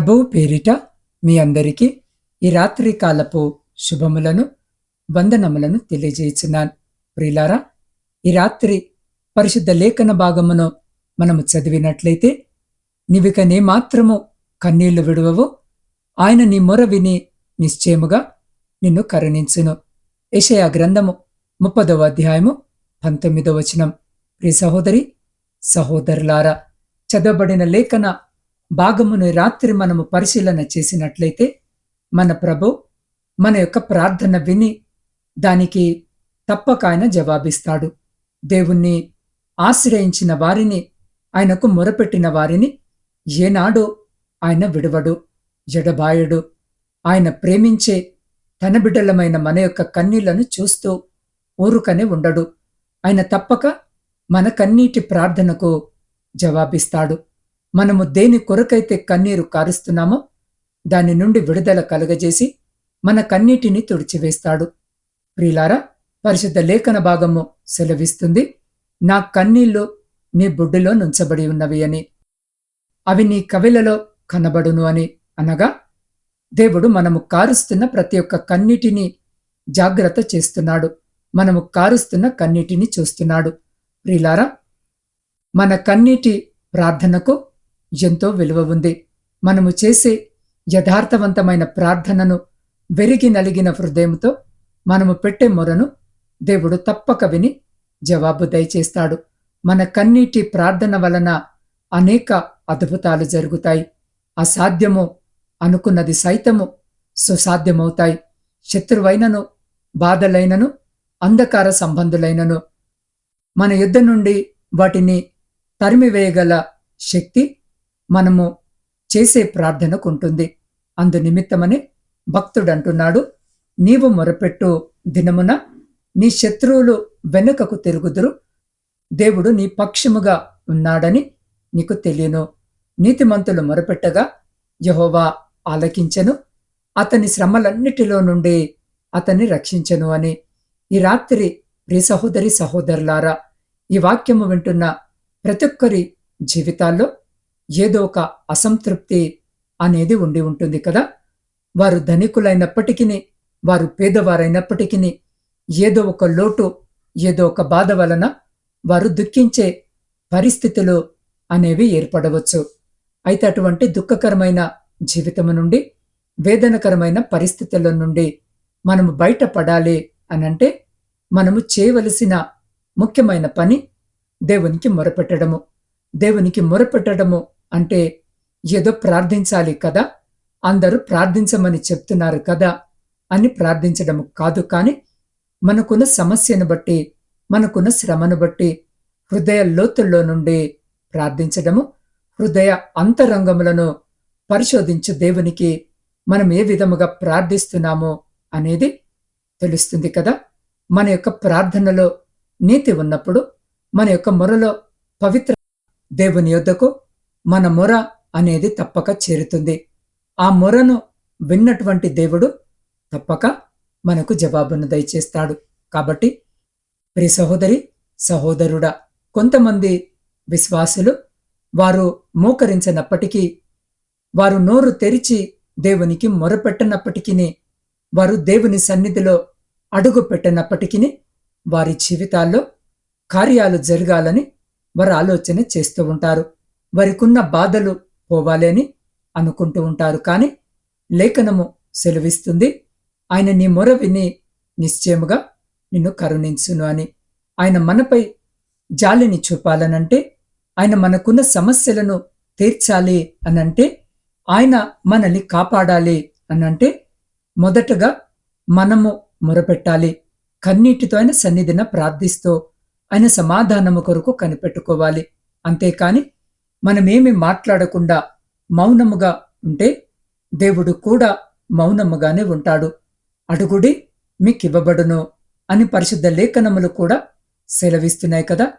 ప్రభువు పేరిట మీ అందరికీ ఈ రాత్రి కాలపు శుభములను వందనములను తెలియజేయుచున్నాను. ప్రిలారా ఈ రాత్రి పరిశుద్ధ లేఖన భాగమును మనము చదివినట్లయితే నీవిక నీ మాత్రము కన్నీళ్ళు విడవవు. ఆయన నీ మొర విని నిశ్చయముగా నిన్ను కరుణించును. యషయా గ్రంథము ముప్పదవ అధ్యాయము పంతొమ్మిదవ వచనం. ప్రియ సహోదరి సహోదరులారా చదవబడిన లేఖన భాగమును రాత్రి మనము పరిశీలన చేసినట్లయితే మన ప్రభు మన యొక్క ప్రార్థన విని దానికి తప్పక ఆయన జవాబిస్తాడు. దేవుణ్ణి ఆశ్రయించిన వారిని ఆయనకు మొరపెట్టిన వారిని ఏనాడో ఆయన విడువడు జడబాయడు ఆయన ప్రేమించే తన బిడ్డలమైన మన యొక్క కన్నీళ్ళను చూస్తూ ఊరుకనే ఉండడు. ఆయన తప్పక మన కన్నీటి ప్రార్థనకు జవాబిస్తాడు. మనము దేని కొరకైతే కన్నీరు కారుస్తున్నామో దాని నుండి విడుదల కలుగజేసి మన కన్నీటిని తుడిచివేస్తాడు. ప్రియులారా పరిశుద్ధ లేఖన భాగము సెలవిస్తుంది నా కన్నీళ్ళు నీ బుడ్డులో నుంచబడి ఉన్నవి అని. అవి నీ కవిలలో కనబడును అని అనగా దేవుడు మనము కారుస్తున్న ప్రతి ఒక్క కన్నీటిని జాగ్రత్త చేస్తున్నాడు. మనము కారుస్తున్న కన్నీటిని చూస్తున్నాడు. ప్రియులారా మన కన్నీటి ప్రార్థనకు ఎంతో విలువ ఉంది. మనము చేసే యథార్థవంతమైన ప్రార్థనను వెరిగి నలిగిన హృదయంతో మనము పెట్టే మొరను దేవుడు తప్పక విని జవాబు దయచేస్తాడు. మన కన్నీటి ప్రార్థన వలన అనేక అద్భుతాలు జరుగుతాయి. అసాధ్యము అనుకున్నది సైతము సుసాధ్యమవుతాయి. శత్రువైనను బాధలైనను అంధకార సంబంధులైనను మన యుద్ధ నుండి వాటిని తరిమివేయగల శక్తి మనము చేసే ప్రార్థనకు ఉంటుంది. అందు నిమిత్తమని నీవు మొరపెట్టు దినమున నీ శత్రువులు వెనుకకు తిరుగుదురు. దేవుడు నీ పక్షముగా ఉన్నాడని నీకు తెలియను. నీతిమంతులు మొరపెట్టగా యహోవా ఆలకించెను. అతని శ్రమలన్నిటిలో నుండి అతన్ని రక్షించెను అని. ఈ రాత్రి ప్రియ సహోదరి సహోదరులారా ఈ వాక్యము వింటున్న ప్రతి ఒక్కరి జీవితాల్లో ఏదో ఒక అసంతృప్తి అనేది ఉండి ఉంటుంది కదా. వారు ధనికులైనప్పటికీ వారు పేదవారైనప్పటికీ ఏదో ఒక లోటు ఏదో ఒక బాధ వలన వారు దుఃఖించే పరిస్థితులు అనేవి ఏర్పడవచ్చు. అయితే అటువంటి దుఃఖకరమైన జీవితము నుండి వేదనకరమైన పరిస్థితుల నుండి మనము బయటపడాలి అనంటే మనము చేయవలసిన ముఖ్యమైన పని దేవునికి మొరపెట్టడము. దేవునికి మొరపెట్టడము అంటే ఏదో ప్రార్థించాలి కదా అందరూ ప్రార్థించమని చెప్తున్నారు కదా అని ప్రార్థించడం కాదు కానీ మనకున్న సమస్యను బట్టి మనకున్న శ్రమను బట్టి హృదయ లోతుల్లో నుండి ప్రార్థించడము హృదయ అంతరంగములను పరిశోధించు దేవునికి మనం ఏ విధముగా ప్రార్థిస్తున్నామో అనేది తెలుస్తుంది కదా. మన యొక్క ప్రార్థనలో నీతి ఉన్నప్పుడు మన యొక్క మొరలో పవిత్ర దేవుని యొద్దకు మన మొర అనేది తప్పక చేరుతుంది. ఆ మొరను విన్నటువంటి దేవుడు తప్పక మనకు జవాబును దయచేస్తాడు. కాబట్టి ప్రి సహోదరి సహోదరుడా కొంతమంది విశ్వాసులు వారు మోకరించినప్పటికీ వారు నోరు తెరిచి దేవునికి మొరపెట్టనప్పటికీ వారు దేవుని సన్నిధిలో అడుగు పెట్టనప్పటికీ వారి జీవితాల్లో కార్యాలు జరగాలని వారు ఆలోచన చేస్తూ ఉంటారు. వారికున్న బాధలు పోవాలి అని అనుకుంటూ ఉంటారు. కానీ లేఖనము సెలవిస్తుంది ఆయన నీ మొర విని నిశ్చయముగా నిన్ను కరుణించును అని. ఆయన మనపై జాలిని చూపాలనంటే ఆయన మనకున్న సమస్యలను తీర్చాలి అనంటే ఆయన మనల్ని కాపాడాలి అనంటే మొదటగా మనము మొరపెట్టాలి. కన్నీటితో ఆయన సన్నిధిన ప్రార్థిస్తూ ఆయన సమాధానము కొరకు కనిపెట్టుకోవాలి. అంతేకాని మనమేమి మాట్లాడకుండా మౌనముగా ఉంటే దేవుడు కూడా మౌనముగానే ఉంటాడు. అడుగుడి మీకివ్వబడును అని పరిశుద్ధ లేఖనములు కూడా సెలవిస్తున్నాయి కదా.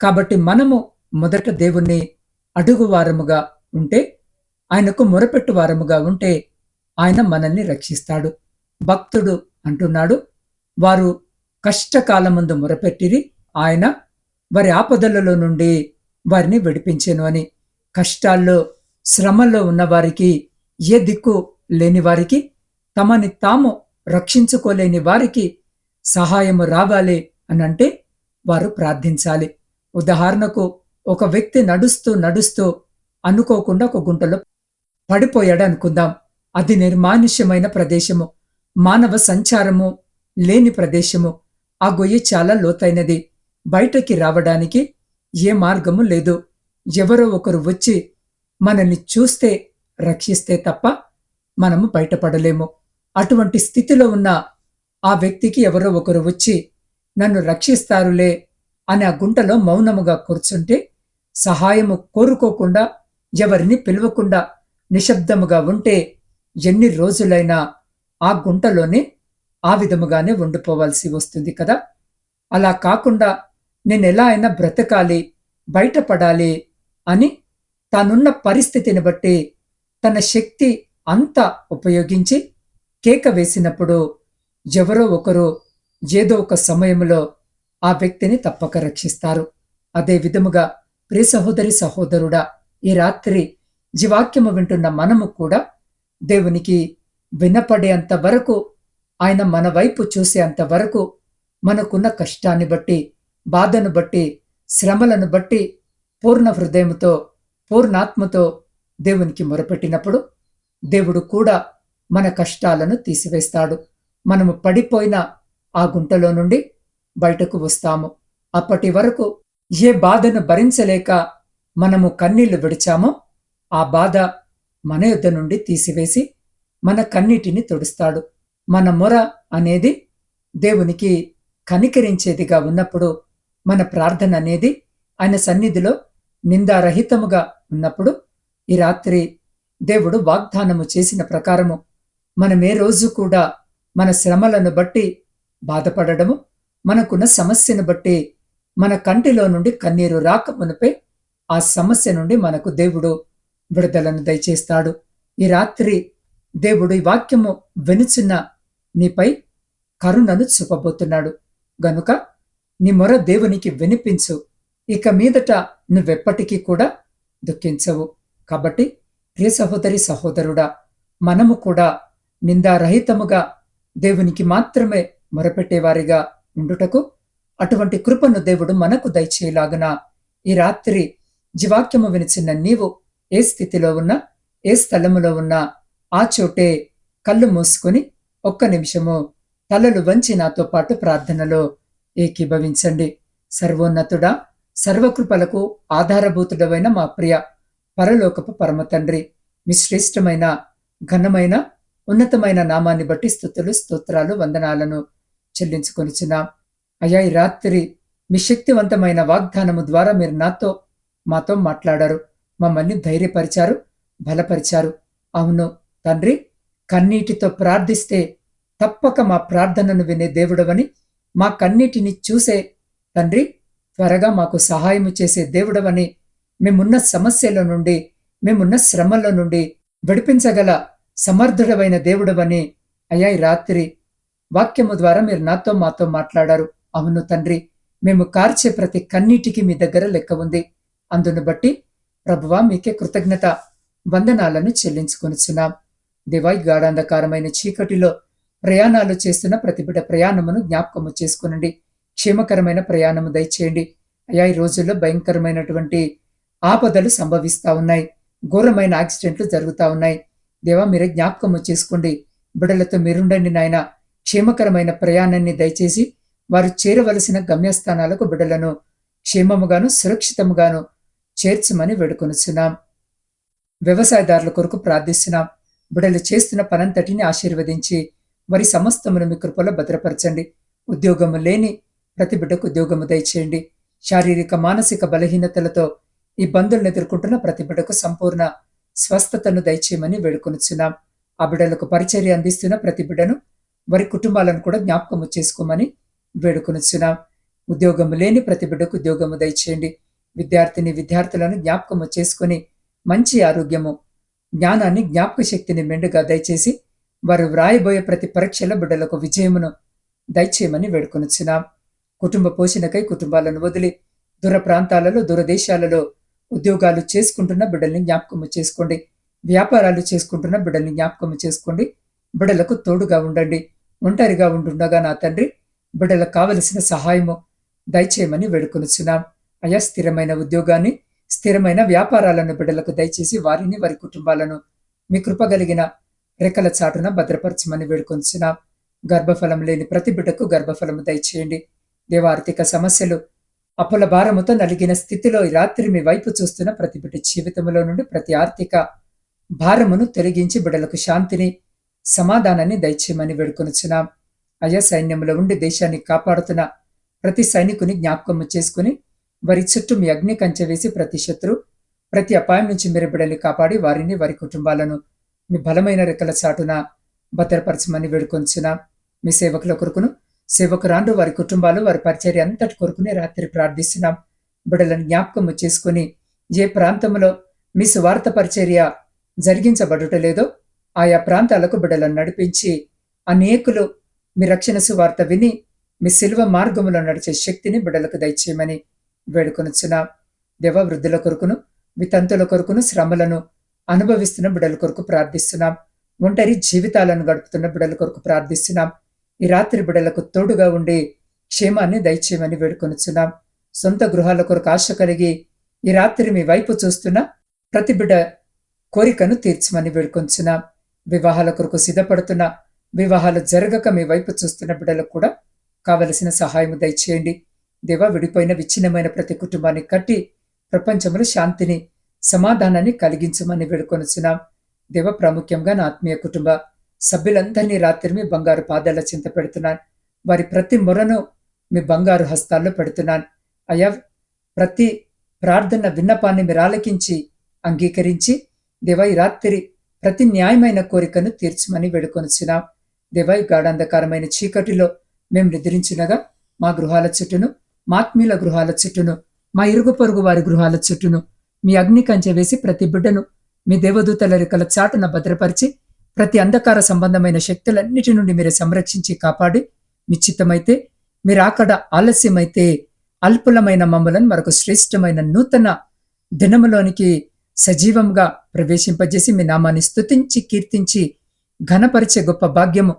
కాబట్టి మనము మొదట దేవుణ్ణి అడుగువారముగా ఉంటే ఆయనకు మొరపెట్టు వారముగా ఉంటే ఆయన మనల్ని రక్షిస్తాడు. భక్తుడు అంటున్నాడు వారు కష్టకాలముందు మొరపెట్టిరి ఆయన వారి ఆపదలలో నుండి వారిని విడిపించెను అని. కష్టాల్లో శ్రమల్లో ఉన్నవారికి ఏ దిక్కు లేని వారికి తమని తాము రక్షించుకోలేని వారికి సహాయము రావాలి అనంటే వారు ప్రార్థించాలి. ఉదాహరణకు ఒక వ్యక్తి నడుస్తూ నడుస్తూ అనుకోకుండా ఒక గుంటలో పడిపోయాడు అనుకుందాం అది నిర్మానుష్యమైన ప్రదేశము మానవ సంచారము లేని ప్రదేశము. ఆ గొయ్యి చాలా లోతైనది. బయటకి రావడానికి ఏ మార్గము లేదు. ఎవరో ఒకరు వచ్చి మనల్ని చూస్తే రక్షిస్తే తప్ప మనము బయటపడలేము. అటువంటి స్థితిలో ఉన్న ఆ వ్యక్తికి ఎవరో ఒకరు వచ్చి నన్ను రక్షిస్తారులే అని ఆ గుంటలో మౌనముగా కూర్చుంటే సహాయము కోరుకోకుండా ఎవరిని పిలవకుండా నిశ్శబ్దముగా ఉంటే ఎన్ని రోజులైనా ఆ గుంటలోనే ఆ విధముగానే ఉండిపోవాల్సి వస్తుంది కదా. అలా కాకుండా నేను ఎలా అయినా బ్రతకాలి బయటపడాలి అని తానున్న పరిస్థితిని బట్టి తన శక్తి అంతా ఉపయోగించి కేక వేసినప్పుడు ఎవరో ఒకరు ఏదో ఒక సమయంలో ఆ వ్యక్తిని తప్పక రక్షిస్తారు. అదే విధముగా ప్రియ సహోదరి సహోదరుడా ఈ రాత్రి జీవాక్యము వింటున్న మనము కూడా దేవునికి వినపడేంత వరకు ఆయన మన వైపు చూసేంత వరకు మనకున్న కష్టాన్ని బట్టి బాధను బట్టి శ్రమలను బట్టి పూర్ణ హృదయంతో పూర్ణాత్మతో దేవునికి మొరపెట్టినప్పుడు దేవుడు కూడా మన కష్టాలను తీసివేస్తాడు. మనము పడిపోయిన ఆ గుంటలో నుండి బయటకు వస్తాము. అప్పటి వరకు ఏ బాధను భరించలేక మనము కన్నీళ్ళు విడిచామో ఆ బాధ మన యుద్ధ నుండి తీసివేసి మన కన్నీటిని తుడుస్తాడు. మన మొర అనేది దేవునికి కనికరించేదిగా ఉన్నప్పుడు మన ప్రార్థన అనేది ఆయన సన్నిధిలో నిందారహితముగా ఉన్నప్పుడు ఈ రాత్రి దేవుడు వాగ్దానము చేసిన ప్రకారము మనమే రోజు కూడా మన శ్రమలను బట్టి బాధపడడము మనకున్న సమస్యను బట్టి మన కంటిలో నుండి కన్నీరు రాక మునిపే ఆ సమస్య నుండి మనకు దేవుడు విడుదలను దయచేస్తాడు. ఈ రాత్రి దేవుడు ఈ వాక్యము వెనుచున్న నీపై కరుణను చూపబోతున్నాడు. గనుక నీ మొర దేవునికి వినిపించు. ఇక మీదట నువ్వెప్పటికీ కూడా దుఃఖించవు. కాబట్టి ప్రియ సహోదరి సహోదరుడా మనము కూడా నిందారహితముగా దేవునికి మాత్రమే మొరపెట్టేవారిగా ఉండుటకు అటువంటి కృపను దేవుడు మనకు దయచేయలాగున ఈ రాత్రి జీవాక్యము వినిచిన నీవు ఏ స్థితిలో ఉన్నా ఏ స్థలములో ఉన్నా ఆ చోటే కళ్ళు మూసుకొని ఒక్క నిమిషము తలలు వంచి నాతో పాటు ప్రార్థనలో ఏకీభవించండి. సర్వోన్నతుడా సర్వకృపలకు ఆధారభూతుడమైన మా ప్రియ పరలోకపు పరమ తండ్రి మీ శ్రేష్టమైన ఘనమైన ఉన్నతమైన నామాన్ని బట్టి స్థుతులు స్తోత్రాలు వందనాలను చెల్లించుకొనిచున్నాం. అయ్యా ఈ రాత్రి మీ శక్తివంతమైన వాగ్దానము ద్వారా మీరు నాతో మాతో మాట్లాడారు. మమ్మల్ని ధైర్యపరిచారు బలపరిచారు. అవును తండ్రి కన్నీటితో ప్రార్థిస్తే తప్పక మా ప్రార్థనను వినే దేవుడవని మా కన్నీటిని చూసే తండ్రి త్వరగా మాకు సహాయము చేసే దేవుడవని మేమున్న సమస్యల నుండి మేమున్న శ్రమల నుండి విడిపించగల సమర్థుడమైన దేవుడవని అయ్యా రాత్రి వాక్యము ద్వారా మీరు నాతో మాతో మాట్లాడారు. అవును తండ్రి మేము కార్చే ప్రతి కన్నీటికి మీ దగ్గర లెక్క ఉంది. అందును బట్టి ప్రభువా మీకే కృతజ్ఞత వందనాలను చెల్లించుకొనిచున్నాం. దివాయి గాఢాంధకారమైన చీకటిలో ప్రయాణాలు చేస్తున్న ప్రతి బిడ్డ ప్రయాణమును జ్ఞాపకము చేసుకునండి. క్షేమకరమైన ప్రయాణము దయచేయండి. అయా ఈ రోజుల్లో భయంకరమైనటువంటి ఆపదలు సంభవిస్తా ఉన్నాయి. ఘోరమైన యాక్సిడెంట్లు జరుగుతా ఉన్నాయి. దేవా మీరే జ్ఞాపకము చేసుకోండి. బిడలతో మీరుండండి నాయన. క్షేమకరమైన ప్రయాణాన్ని దయచేసి వారు చేరవలసిన గమ్యస్థానాలకు బిడలను క్షేమముగాను సురక్షితముగాను చేర్చమని వేడుకొనుచున్నాం. వ్యవసాయదారుల కొరకు ప్రార్థిస్తున్నాం. బిడలు చేస్తున్న పనంతటిని ఆశీర్వదించి వారి సమస్తమును మీ కృపలో భద్రపరచండి. ఉద్యోగము లేని ప్రతి బిడ్డకు ఉద్యోగము దయచేయండి. శారీరక మానసిక బలహీనతలతో ఈ ఎదుర్కొంటున్న ప్రతి బిడ్డకు సంపూర్ణ స్వస్థతను దయచేయమని వేడుకొనిచున్నాం. ఆ బిడ్డలకు పరిచర్య అందిస్తున్న ప్రతి బిడ్డను వారి కుటుంబాలను కూడా జ్ఞాపకము చేసుకోమని వేడుకొనిచున్నాం. ఉద్యోగము లేని ప్రతి బిడ్డకు ఉద్యోగము దయచేయండి. విద్యార్థిని విద్యార్థులను జ్ఞాపకము చేసుకుని మంచి ఆరోగ్యము జ్ఞానాన్ని జ్ఞాపక శక్తిని మెండుగా దయచేసి వారు వ్రాయబోయే ప్రతి పరీక్షల బిడ్డలకు విజయమును దయచేయమని వేడుకొనుచున్నాం. కుటుంబ పోషణకై కుటుంబాలను వదిలి దూర ప్రాంతాలలో దూరదేశాలలో ఉద్యోగాలు చేసుకుంటున్న బిడ్డల్ని జ్ఞాపకము చేసుకోండి. వ్యాపారాలు చేసుకుంటున్న బిడ్డల్ని జ్ఞాపకం చేసుకోండి. బిడ్డలకు తోడుగా ఉండండి. ఒంటరిగా ఉండుండగా నా తండ్రి బిడ్డలకు కావలసిన సహాయము దయచేయమని వేడుకొనుచున్నాం. అయా స్థిరమైన ఉద్యోగాన్ని స్థిరమైన వ్యాపారాలను బిడ్డలకు దయచేసి వారిని వారి కుటుంబాలను మీ కృప కలిగిన రెక్కల చాటున భద్రపరచమని వేడుకొంచిన గర్భఫలం లేని ప్రతి బిడ్డకు గర్భఫలము దయచేయండి. దేవ ఆర్థిక సమస్యలు అప్పుల భారముతో నలిగిన స్థితిలో ఈ రాత్రి మీ వైపు చూస్తున్న ప్రతి బిడ్డ జీవితంలో నుండి ప్రతి ఆర్థిక భారమును తొలగించి బిడ్డలకు శాంతిని సమాధానాన్ని దయచేయమని వేడుకొనుచున్నాం. అయా సైన్యంలో ఉండి దేశాన్ని కాపాడుతున్న ప్రతి సైనికుని జ్ఞాపకము చేసుకుని వారి చుట్టూ మీ అగ్ని కంచె వేసి ప్రతి శత్రు ప్రతి అపాయం నుంచి మీరు బిడ్డల్ని కాపాడి వారిని వారి కుటుంబాలను మీ బలమైన రెక్కల చాటున భద్రపరచమని వేడుకొంచున మీ సేవకుల కొరకును సేవకురాండు వారి కుటుంబాలు వారి పరిచర్య అంతటి కొరకునే రాత్రి ప్రార్థిస్తున్నాం. బిడలను జ్ఞాపకము చేసుకుని ఏ ప్రాంతంలో మీ సువార్త పరిచర్య జరిగించబడుట లేదో ఆయా ప్రాంతాలకు బిడ్డలను నడిపించి అనేకులు మీ రక్షణ సువార్త విని మీ శిల్వ మార్గములో నడిచే శక్తిని బిడ్డలకు దయచేయమని వేడుకొనుచున్నాం. దేవ వృద్ధుల కొరకును వితంతుల కొరకును శ్రమలను అనుభవిస్తున్న బిడల కొరకు ప్రార్థిస్తున్నాం. ఒంటరి జీవితాలను గడుపుతున్న బిడల కొరకు ప్రార్థిస్తున్నాం. ఈ రాత్రి బిడలకు తోడుగా ఉండి క్షేమాన్ని దయచేయమని వేడుకొనుచున్నాం. సొంత గృహాల కొరకు ఆశ కలిగి ఈ రాత్రి మీ వైపు చూస్తున్న ప్రతి బిడ కోరికను తీర్చమని వేడుకొంచున్నాం వివాహాల కొరకు సిద్ధపడుతున్న వివాహాలు జరగక మీ వైపు చూస్తున్న బిడ్డలకు కూడా కావలసిన సహాయం దయచేయండి. దేవ విడిపోయిన విచ్ఛిన్నమైన ప్రతి కుటుంబాన్ని కట్టి ప్రపంచంలో శాంతిని సమాధానాన్ని కలిగించమని వేడుకొనుచున్నాం. దేవ ప్రాముఖ్యంగా నా ఆత్మీయ కుటుంబ సభ్యులందరినీ రాత్రి మీ బంగారు పాదాల చింత పెడుతున్నాను. వారి ప్రతి మొరను మీ బంగారు హస్తాల్లో పెడుతున్నాను. అయ్యా ప్రతి ప్రార్థన విన్నపాన్ని మీరు ఆలకించి అంగీకరించి దేవ ఈ రాత్రి ప్రతి న్యాయమైన కోరికను తీర్చమని వేడుకొనుచున్నాం. దేవ ఈ గాఢాంధకారమైన చీకటిలో మేము నిద్రించినగా మా గృహాల చుట్టూను మాత్మీల గృహాల చుట్టూను మా ఇరుగు పొరుగు వారి గృహాల చుట్టూను మీ అగ్ని కంచె వేసి ప్రతి బిడ్డను మీ దేవదూతల రెక్కల చాటున భద్రపరిచి ప్రతి అంధకార సంబంధమైన శక్తులన్నిటి నుండి మీరు సంరక్షించి కాపాడి నిశ్చితమైతే చిత్తమైతే మీరు అక్కడ ఆలస్యమైతే అల్పులమైన మమ్మలను మరొక శ్రేష్టమైన నూతన దినములోనికి సజీవంగా ప్రవేశింపజేసి మీ నామాన్ని స్తుతించి కీర్తించి ఘనపరిచే గొప్ప భాగ్యము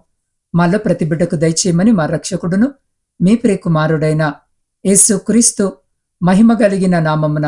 మాలో ప్రతి బిడ్డకు దయచేయమని మా రక్షకుడును మీ ప్రియకుమారుడైన యేసు క్రీస్తు మహిమ కలిగిన నామమున